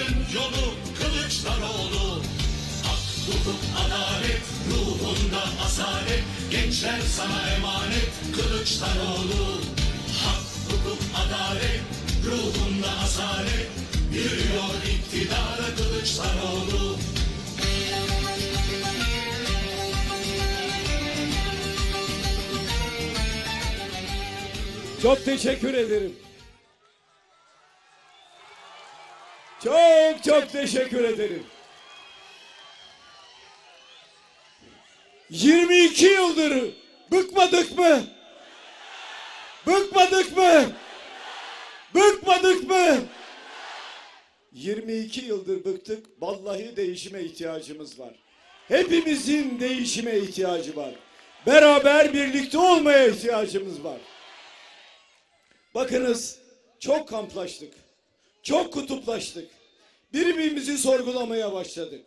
Barışın yolu Kılıçdaroğlu. Hak, hukuk, adalet ruhunda asalet. Gençler sana emanet Kılıçdaroğlu. Hak, hukuk, adalet ruhunda asalet. Yürüyor iktidara Kılıçdaroğlu. Çok teşekkür ederim. Çok çok teşekkür ederim. 22 yıldır bıkmadık mı? Bıkmadık mı? Bıkmadık mı? 22 yıldır bıktık. Vallahi değişime ihtiyacımız var. Hepimizin değişime ihtiyacı var. Beraber birlikte olmaya ihtiyacımız var. Bakınız çok kamplaştık. Çok kutuplaştık. Birbirimizi sorgulamaya başladık.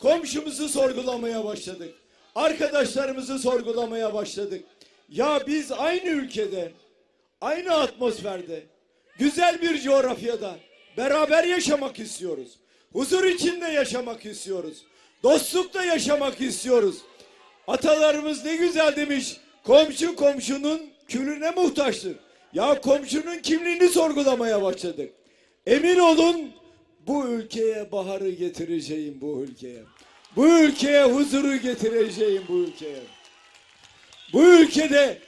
Komşumuzu sorgulamaya başladık. Arkadaşlarımızı sorgulamaya başladık. Ya biz aynı ülkede, aynı atmosferde, güzel bir coğrafyada beraber yaşamak istiyoruz. Huzur içinde yaşamak istiyoruz. Dostlukla yaşamak istiyoruz. Atalarımız ne güzel demiş. Komşu komşunun külüne muhtaçtır. Ya komşunun kimliğini sorgulamaya başladık. Emin olun bu ülkeye baharı getireceğim bu ülkeye. Bu ülkeye huzuru getireceğim bu ülkeye. Bu ülkede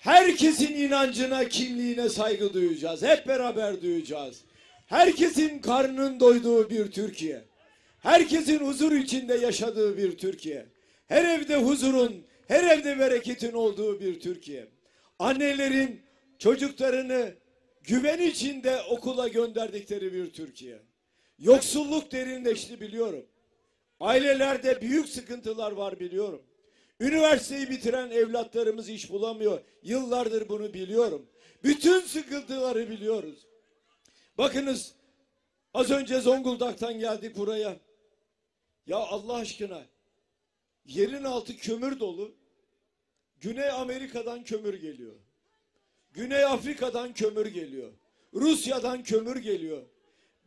herkesin inancına, kimliğine saygı duyacağız. Hep beraber duyacağız. Herkesin karnının doyduğu bir Türkiye. Herkesin huzur içinde yaşadığı bir Türkiye. Her evde huzurun, her evde bereketin olduğu bir Türkiye. Annelerin çocuklarını güven içinde okula gönderdikleri bir Türkiye. Yoksulluk derinleşti biliyorum. Ailelerde büyük sıkıntılar var biliyorum. Üniversiteyi bitiren evlatlarımız iş bulamıyor. Yıllardır bunu biliyorum. Bütün sıkıntıları biliyoruz. Bakınız az önce Zonguldak'tan geldik buraya. Ya Allah aşkına yerin altı kömür dolu. Güney Amerika'dan kömür geliyor. Güney Afrika'dan kömür geliyor. Rusya'dan kömür geliyor.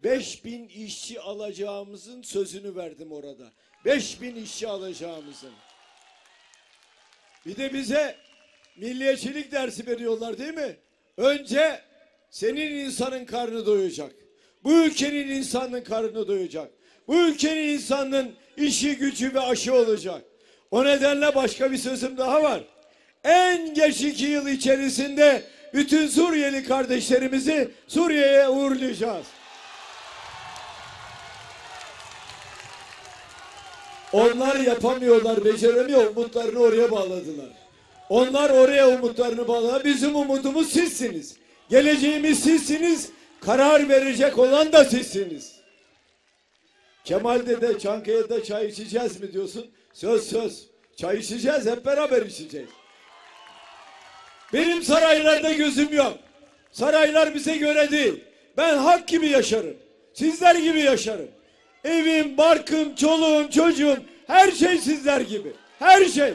5000 işçi alacağımızın sözünü verdim orada. 5000 işçi alacağımızın. Bir de bize milliyetçilik dersi veriyorlar değil mi? Önce senin insanın karnı doyacak. Bu ülkenin insanın karnı doyacak. Bu ülkenin insanın işi gücü ve aşı olacak. O nedenle başka bir sözüm daha var. En geç iki yıl içerisinde bütün Suriyeli kardeşlerimizi Suriye'ye uğurlayacağız. Onlar yapamıyorlar, beceremiyor. Umutlarını oraya bağladılar. Onlar oraya umutlarını bağladılar. Bizim umudumuz sizsiniz. Geleceğimiz sizsiniz. Karar verecek olan da sizsiniz. Kemal dede Çankaya'da çay içeceğiz mi diyorsun? Söz söz. Çay içeceğiz hep beraber içeceğiz. Benim saraylarda gözüm yok. Saraylar bize göre değil. Ben hak gibi yaşarım. Sizler gibi yaşarım. Evim, barkım, çoluğum, çocuğum her şey sizler gibi. Her şey.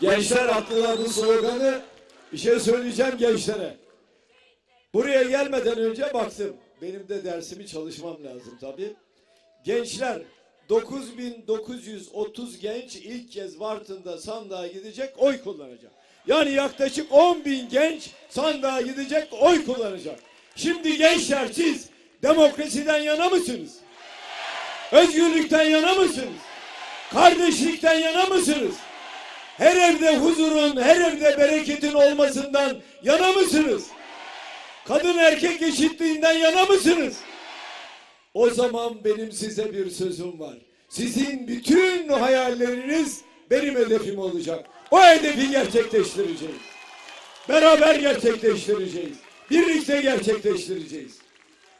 Gençler attılar bu sloganı. Bir şey söyleyeceğim gençlere. Buraya gelmeden önce baktım. Benim de dersimi çalışmam lazım tabii. Gençler 9930 genç ilk kez Bartın'da sandığa gidecek oy kullanacak. Yani yaklaşık 10 bin genç sandığa gidecek oy kullanacak. Şimdi gençler siz demokrasiden yana mısınız? Özgürlükten yana mısınız? Kardeşlikten yana mısınız? Her evde huzurun, her evde bereketin olmasından yana mısınız? Kadın erkek eşitliğinden yana mısınız? O zaman benim size bir sözüm var. Sizin bütün hayalleriniz benim hedefim olacak. O hedefi gerçekleştireceğiz. Beraber gerçekleştireceğiz. Birlikte gerçekleştireceğiz.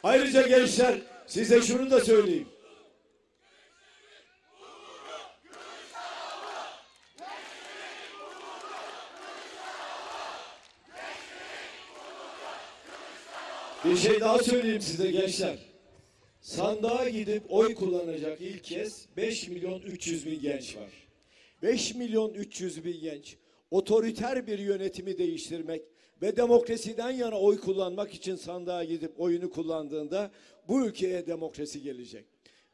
Ayrıca gençler size şunu da söyleyeyim. Bir şey daha söyleyeyim size gençler. Sandığa gidip oy kullanacak ilk kez 5 milyon 300 bin genç var. 5 milyon 300 bin genç otoriter bir yönetimi değiştirmek ve demokrasiden yana oy kullanmak için sandığa gidip oyunu kullandığında bu ülkeye demokrasi gelecek.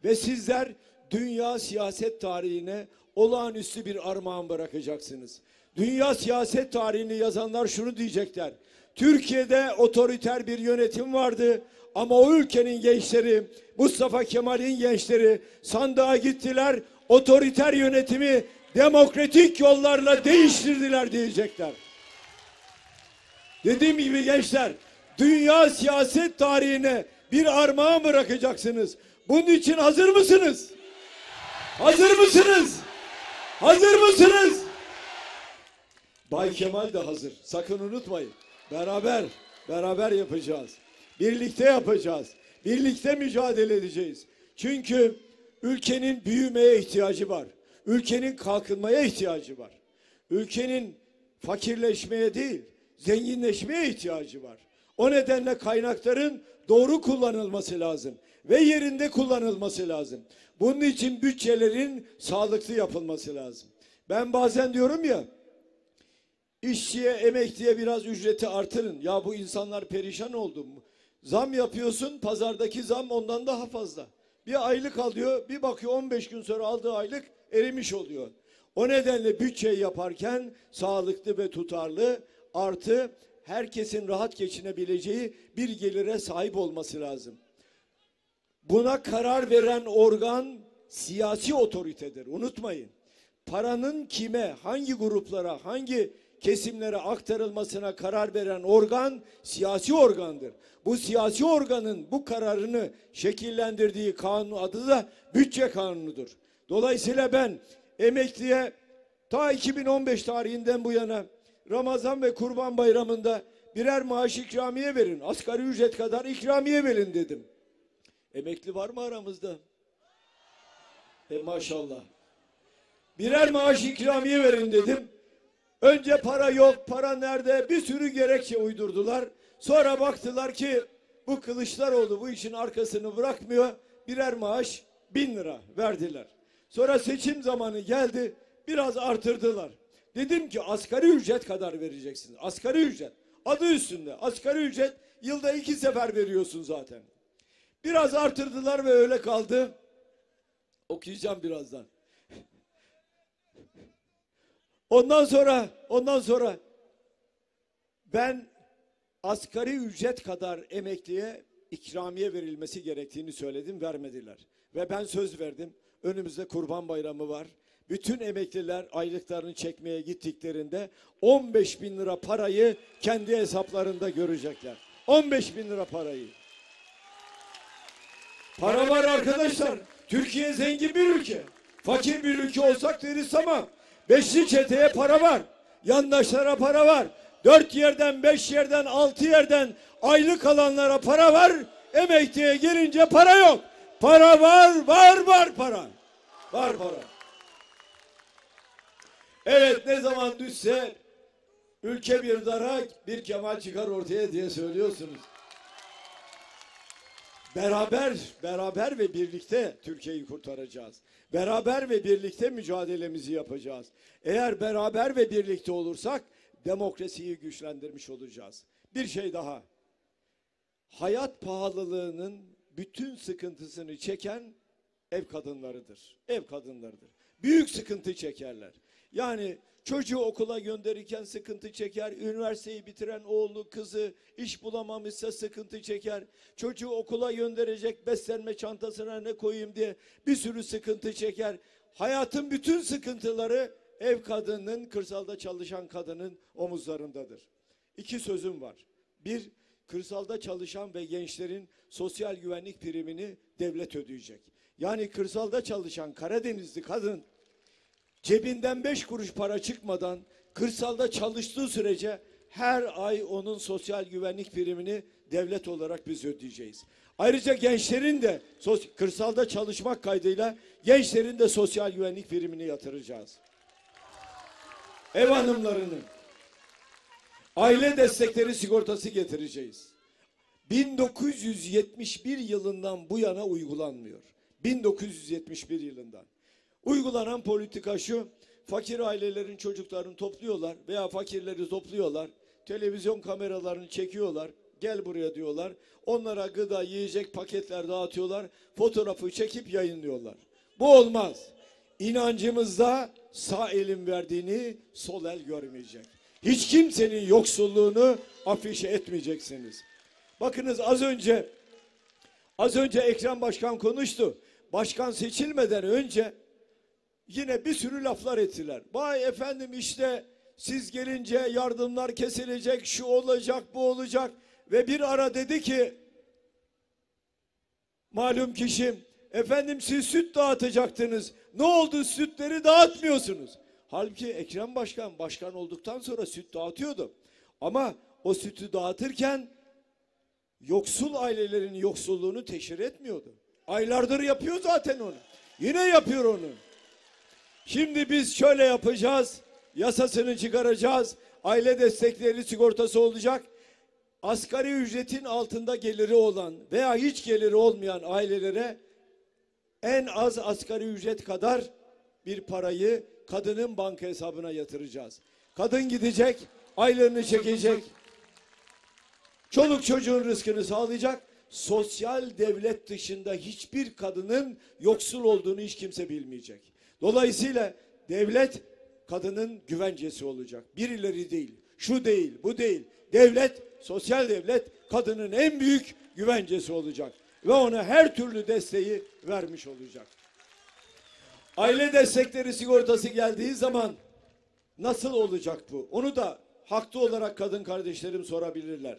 Ve sizler dünya siyaset tarihine olağanüstü bir armağan bırakacaksınız. Dünya siyaset tarihini yazanlar şunu diyecekler. Türkiye'de otoriter bir yönetim vardı ama o ülkenin gençleri, Mustafa Kemal'in gençleri sandığa gittiler. Otoriter yönetimi demokratik yollarla değiştirdiler diyecekler. Dediğim gibi gençler, dünya siyaset tarihine bir armağan bırakacaksınız. Bunun için hazır mısınız? Hazır mısınız? Hazır mısınız? Bay Kemal de hazır. Sakın unutmayın. Beraber, beraber yapacağız. Birlikte yapacağız. Birlikte mücadele edeceğiz. Çünkü ülkenin büyümeye ihtiyacı var. Ülkenin kalkınmaya ihtiyacı var. Ülkenin fakirleşmeye değil, zenginleşmeye ihtiyacı var. O nedenle kaynakların doğru kullanılması lazım ve yerinde kullanılması lazım. Bunun için bütçelerin sağlıklı yapılması lazım. Ben bazen diyorum ya, işçiye, emekliye biraz ücreti artırın. Ya bu insanlar perişan oldu. Zam yapıyorsun, pazardaki zam ondan daha fazla. Bir aylık alıyor, bir bakıyor 15 gün sonra aldığı aylık erimiş oluyor. O nedenle bütçeyi yaparken sağlıklı ve tutarlı artı herkesin rahat geçinebileceği bir gelire sahip olması lazım. Buna karar veren organ siyasi otoritedir. Unutmayın. Paranın kime, hangi gruplara, hangi kesimlere aktarılmasına karar veren organ siyasi organdır. Bu siyasi organın bu kararını şekillendirdiği kanun adı da bütçe kanunudur. Dolayısıyla ben emekliye ta 2015 tarihinden bu yana Ramazan ve Kurban Bayramı'nda birer maaş ikramiye verin. Asgari ücret kadar ikramiye verin dedim. Emekli var mı aramızda? E maşallah. Birer maaş ikramiye verin dedim. Önce para yok, para nerede? Bir sürü gerekçe uydurdular. Sonra baktılar ki bu Kılıçdaroğlu bu işin arkasını bırakmıyor. Birer maaş bin lira verdiler. Sonra seçim zamanı geldi. Biraz artırdılar. Dedim ki asgari ücret kadar vereceksiniz. Asgari ücret. Adı üstünde. Asgari ücret yılda iki sefer veriyorsun zaten. Biraz artırdılar ve öyle kaldı. Okuyacağım birazdan. Ondan sonra, ondan sonra ben asgari ücret kadar emekliye ikramiye verilmesi gerektiğini söyledim, vermediler. Ve ben söz verdim. Önümüzde Kurban Bayramı var. Bütün emekliler aylıklarını çekmeye gittiklerinde 15 bin lira parayı kendi hesaplarında görecekler. 15 bin lira parayı. Para var arkadaşlar. Türkiye zengin bir ülke. Fakir bir ülke olsak deriz ama beşli çeteye para var. Yandaşlara para var. Dört yerden, beş yerden, altı yerden aylık alanlara para var. Emekliye gelince para yok. Para var, var, var para. Var para. Evet ne zaman düşse ülke bir dara bir Kemal çıkar ortaya diye söylüyorsunuz. Beraber, beraber ve birlikte Türkiye'yi kurtaracağız. Beraber ve birlikte mücadelemizi yapacağız. Eğer beraber ve birlikte olursak demokrasiyi güçlendirmiş olacağız. Bir şey daha. Hayat pahalılığının bütün sıkıntısını çeken ev kadınlarıdır. Ev kadınlarıdır. Büyük sıkıntı çekerler. Yani çocuğu okula gönderirken sıkıntı çeker. Üniversiteyi bitiren oğlu kızı iş bulamamışsa sıkıntı çeker. Çocuğu okula gönderecek beslenme çantasına ne koyayım diye bir sürü sıkıntı çeker. Hayatın bütün sıkıntıları ev kadının, kırsalda çalışan kadının omuzlarındadır. İki sözüm var. Bir, kırsalda çalışan ve gençlerin sosyal güvenlik primini devlet ödeyecek. Yani kırsalda çalışan Karadenizli kadın cebinden beş kuruş para çıkmadan kırsalda çalıştığı sürece her ay onun sosyal güvenlik primini devlet olarak biz ödeyeceğiz. Ayrıca gençlerin de kırsalda çalışmak kaydıyla gençlerin de sosyal güvenlik primini yatıracağız. Ev hanımlarının aile destekleri sigortası getireceğiz. 1971 yılından bu yana uygulanmıyor. 1971 yılından. Uygulanan politika şu. Fakir ailelerin çocuklarını topluyorlar veya fakirleri topluyorlar. Televizyon kameralarını çekiyorlar. Gel buraya diyorlar. Onlara gıda, yiyecek paketler dağıtıyorlar. Fotoğrafı çekip yayınlıyorlar. Bu olmaz. İnancımızda sağ elin verdiğini sol el görmeyecek. Hiç kimsenin yoksulluğunu afişe etmeyeceksiniz. Bakınız az önce az önce Ekrem Başkan konuştu. Başkan seçilmeden önce yine bir sürü laflar ettiler. Vay efendim işte siz gelince yardımlar kesilecek, şu olacak, bu olacak ve bir ara dedi ki malum kişi efendim siz süt dağıtacaktınız. Ne oldu sütleri dağıtmıyorsunuz? Halbuki Ekrem Başkan başkan olduktan sonra süt dağıtıyordu. Ama o sütü dağıtırken yoksul ailelerin yoksulluğunu teşhir etmiyordu. Aylardır yapıyor zaten onu. Yine yapıyor onu. Şimdi biz şöyle yapacağız. Yasasını çıkaracağız. Aile destekleri sigortası olacak. Asgari ücretin altında geliri olan veya hiç geliri olmayan ailelere en az asgari ücret kadar bir parayı kadının banka hesabına yatıracağız. Kadın gidecek, aylığını çekecek, çoluk çocuğun rızkını sağlayacak. Sosyal devlet dışında hiçbir kadının yoksul olduğunu hiç kimse bilmeyecek. Dolayısıyla devlet kadının güvencesi olacak. Birileri değil, şu değil, bu değil. Devlet, sosyal devlet kadının en büyük güvencesi olacak. Ve ona her türlü desteği vermiş olacak. Aile destekleri sigortası geldiği zaman nasıl olacak bu? Onu da haklı olarak kadın kardeşlerim sorabilirler.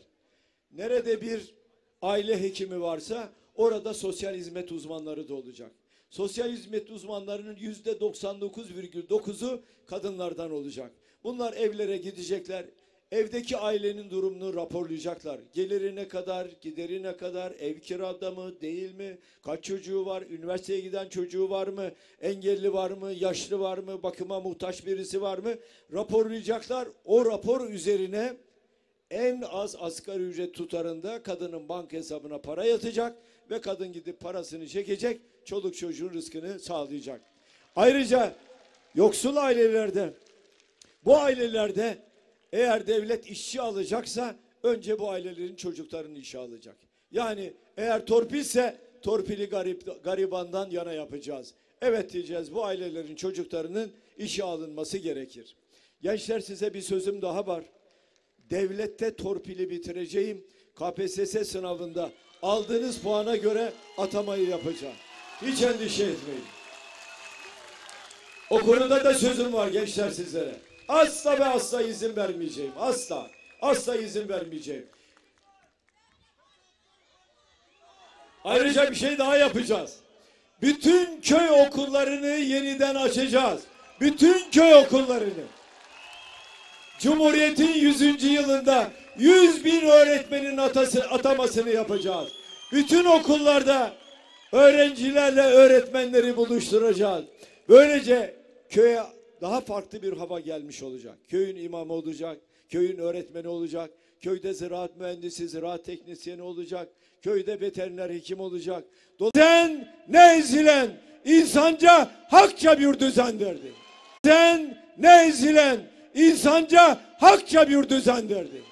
Nerede bir aile hekimi varsa orada sosyal hizmet uzmanları da olacak. Sosyal hizmet uzmanlarının yüzde 99,9'u kadınlardan olacak. Bunlar evlere gidecekler. Evdeki ailenin durumunu raporlayacaklar. Geliri ne kadar, gideri ne kadar, ev kirada mı, değil mi, kaç çocuğu var, üniversiteye giden çocuğu var mı, engelli var mı, yaşlı var mı, bakıma muhtaç birisi var mı raporlayacaklar. O rapor üzerine en az asgari ücret tutarında kadının banka hesabına para yatacak ve kadın gidip parasını çekecek, çoluk çocuğun rızkını sağlayacak. Ayrıca yoksul ailelerde, bu ailelerde eğer devlet işçi alacaksa önce bu ailelerin çocuklarını işe alacak. Yani eğer torpilse torpili garip, garibandan yana yapacağız. Evet diyeceğiz bu ailelerin çocuklarının işe alınması gerekir. Gençler size bir sözüm daha var devlette torpili bitireceğim. KPSS sınavında aldığınız puana göre atamayı yapacağım. Hiç endişe etmeyin. O konuda da sözüm var gençler sizlere. Asla ve asla izin vermeyeceğim. Asla. Asla izin vermeyeceğim. Ayrıca bir şey daha yapacağız. Bütün köy okullarını yeniden açacağız. Bütün köy okullarını. Cumhuriyet'in 100. yılında 100 bin öğretmenin atası, atamasını yapacağız. Bütün okullarda öğrencilerle öğretmenleri buluşturacağız. Böylece köye daha farklı bir hava gelmiş olacak. Köyün imamı olacak, köyün öğretmeni olacak, köyde ziraat mühendisi, ziraat teknisyeni olacak, köyde veteriner hekim olacak. Sen ne ezilen insanca hakça bir düzendirdi. Sen ne ezilen insanca hakça bir düzendirdi.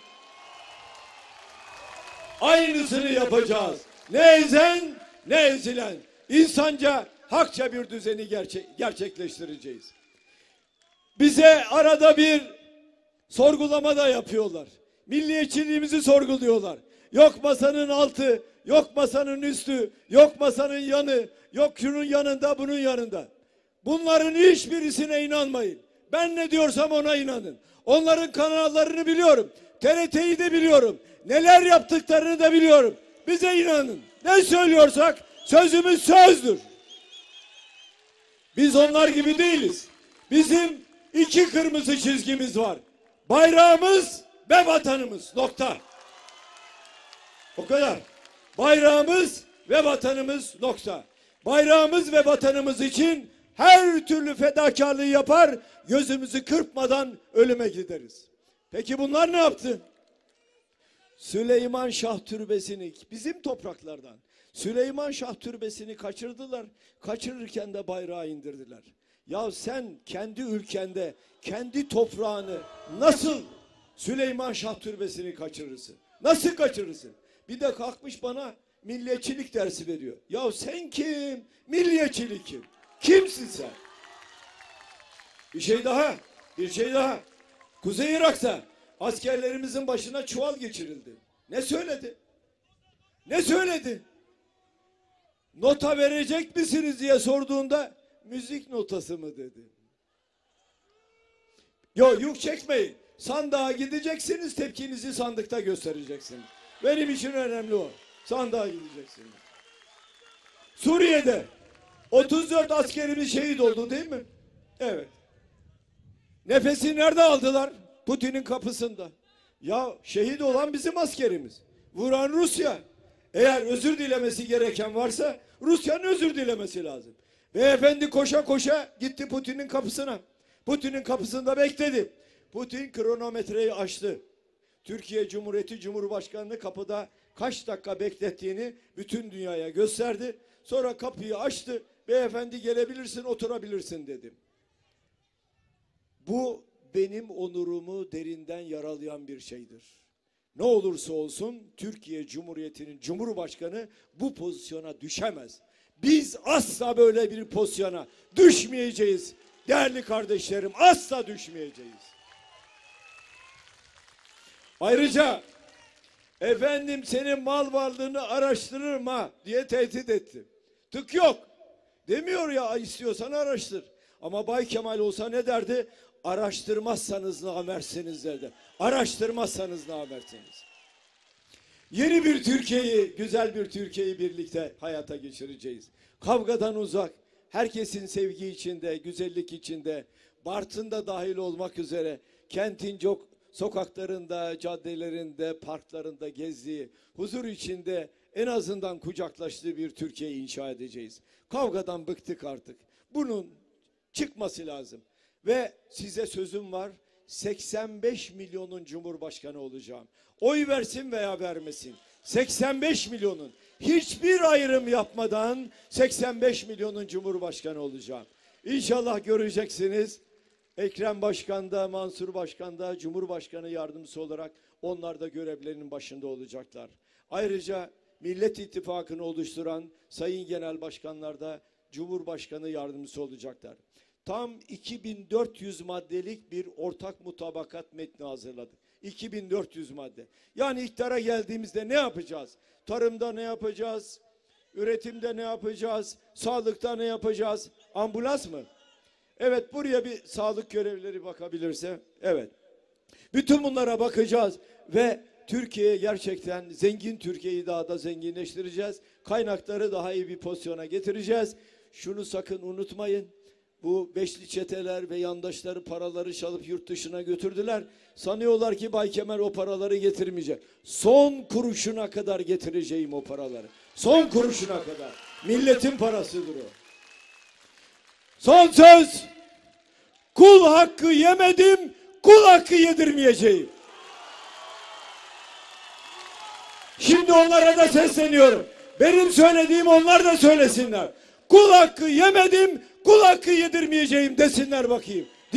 Aynısını yapacağız. Ne ezen ne ezilen insanca hakça bir düzeni gerçek, gerçekleştireceğiz. Bize arada bir sorgulama da yapıyorlar. Milliyetçiliğimizi sorguluyorlar. Yok masanın altı, yok masanın üstü, yok masanın yanı, yok şunun yanında, bunun yanında. Bunların hiçbirisine inanmayın. Ben ne diyorsam ona inanın. Onların kanallarını biliyorum. TRT'yi de biliyorum. Neler yaptıklarını da biliyorum. Bize inanın. Ne söylüyorsak sözümüz sözdür. Biz onlar gibi değiliz. Bizim iki kırmızı çizgimiz var. Bayrağımız ve vatanımız. Nokta. O kadar. Bayrağımız ve vatanımız nokta. Bayrağımız ve vatanımız için her türlü fedakarlığı yapar, gözümüzü kırpmadan ölüme gideriz. Peki bunlar ne yaptı? Süleyman Şah Türbesi'ni bizim topraklardan Süleyman Şah Türbesi'ni kaçırdılar. Kaçırırken de bayrağı indirdiler. Ya sen kendi ülkende, kendi toprağını nasıl Süleyman Şah Türbesi'ni kaçırırsın? Nasıl kaçırırsın? Bir de kalkmış bana milliyetçilik dersi veriyor. Ya sen kim? Milliyetçilik kim? Kimsin sen? Bir şey daha, bir şey daha. Kuzey Irak'ta askerlerimizin başına çuval geçirildi. Ne söyledi? Ne söyledi? Nota verecek misiniz diye sorduğunda müzik notası mı dedi. Yo yük çekmeyin. Sandığa gideceksiniz tepkinizi sandıkta göstereceksiniz. Benim için önemli o. Sandığa gideceksiniz. Suriye'de 34 askerimiz şehit oldu değil mi? Evet. Nefesi nerede aldılar? Putin'in kapısında. Ya şehit olan bizim askerimiz. Vuran Rusya. Eğer özür dilemesi gereken varsa Rusya'nın özür dilemesi lazım. Beyefendi koşa koşa gitti Putin'in kapısına. Putin'in kapısında bekledi. Putin kronometreyi açtı. Türkiye Cumhuriyeti Cumhurbaşkanı'nı kapıda kaç dakika beklettiğini bütün dünyaya gösterdi. Sonra kapıyı açtı. Beyefendi gelebilirsin, oturabilirsin dedim. Bu benim onurumu derinden yaralayan bir şeydir. Ne olursa olsun Türkiye Cumhuriyeti'nin Cumhurbaşkanı bu pozisyona düşemez. Biz asla böyle bir pozisyona düşmeyeceğiz. Değerli kardeşlerim asla düşmeyeceğiz. Ayrıca efendim senin mal varlığını araştırırım ha diye tehdit etti. Tık yok. Demiyor ya istiyorsan araştır. Ama Bay Kemal olsa ne derdi? Araştırmazsanız namersiniz derdi. Araştırmazsanız namersiniz. Yeni bir Türkiye'yi, güzel bir Türkiye'yi birlikte hayata geçireceğiz. Kavgadan uzak, herkesin sevgi içinde, güzellik içinde, Bartın'da dahil olmak üzere kentin çok sokaklarında, caddelerinde, parklarında gezdiği, huzur içinde en azından kucaklaştığı bir Türkiye inşa edeceğiz. Kavgadan bıktık artık. Bunun çıkması lazım. Ve size sözüm var. 85 milyonun cumhurbaşkanı olacağım. Oy versin veya vermesin. 85 milyonun hiçbir ayrım yapmadan 85 milyonun cumhurbaşkanı olacağım. İnşallah göreceksiniz. Ekrem Başkan da, Mansur Başkan da, Cumhurbaşkanı yardımcısı olarak onlar da görevlerinin başında olacaklar. Ayrıca Millet İttifakı'nı oluşturan Sayın Genel Başkanlar da Cumhurbaşkanı yardımcısı olacaklar. Tam 2400 maddelik bir ortak mutabakat metni hazırladık. 2400 madde. Yani iktidara geldiğimizde ne yapacağız? Tarımda ne yapacağız? Üretimde ne yapacağız? Sağlıkta ne yapacağız? Ambulans mı? Evet buraya bir sağlık görevlileri bakabilirse. Evet. Bütün bunlara bakacağız ve Türkiye'ye gerçekten zengin Türkiye'yi daha da zenginleştireceğiz. Kaynakları daha iyi bir pozisyona getireceğiz. Şunu sakın unutmayın. Bu beşli çeteler ve yandaşları paraları çalıp yurt dışına götürdüler. Sanıyorlar ki Bay Kemal o paraları getirmeyecek. Son kuruşuna kadar getireceğim o paraları. Son kuruşuna kadar. Milletin parasıdır o. Son söz. Kul hakkı yemedim, kul hakkı yedirmeyeceğim. Şimdi onlara da sesleniyorum. Benim söylediğim onlar da söylesinler. Kul hakkı yemedim, kul hakkı yedirmeyeceğim desinler bakayım.